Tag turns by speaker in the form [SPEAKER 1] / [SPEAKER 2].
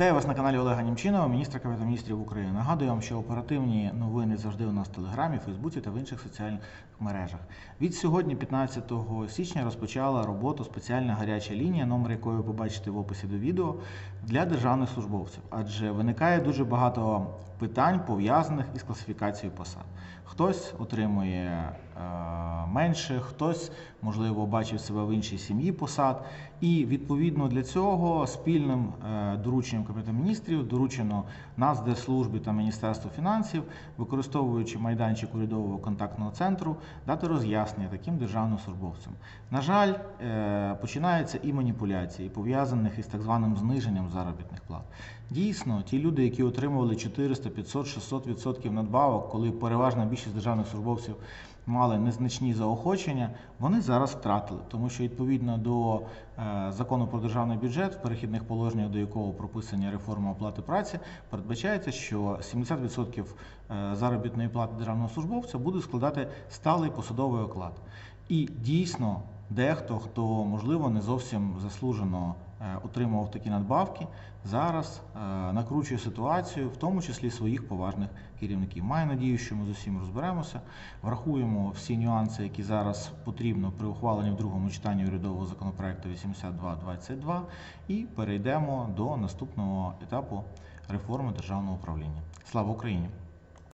[SPEAKER 1] Вітаю вас на каналі Олега Німчинова, міністра Кабінету міністрів України. Нагадую вам, що оперативні новини завжди у нас в Телеграмі, Фейсбуці та в інших соціальних мережах. Від сьогодні, 15 січня, розпочала роботу спеціальна гаряча лінія, номер якої ви побачите в описі до відео для державних службовців, адже виникає дуже багато питань пов'язаних із класифікацією посад. Хтось отримує е, менше, хтось, можливо, бачив себе в іншій сім'ї посад. І відповідно для цього спільним е, дорученням Кабінету міністрів доручено Нацдержслужбі та Міністерству фінансів, використовуючи майданчик урядового контактного центру, дати роз'яснення таким державним службовцям. На жаль, е, починаються і маніпуляції, пов'язаних із так званим зниженням заробітних плат. Дійсно, ті люди, які отримували 400, 500, 600 відсотків надбавок, коли переважна більшість державних службовців мали незначні заохочення, вони зараз втратили, тому що відповідно до е, закону про державний бюджет, в перехідних положеннях до якого прописання реформа оплати праці, передбачається, що 70% е, заробітної плати державного службовця буде складати сталий посадовий оклад. І дійсно, дехто, хто можливо не зовсім заслужено е, отримував такі надбавки, зараз е, накручує ситуацію, в тому числі своїх поважних керівників. Маю надію, що ми з усім розберемося, врахуємо всі нюанси, які зараз потрібно при ухваленні в другому читанні урядового законопроекту 8222 і перейдемо до наступного етапу реформи державного управління. Слава Україні!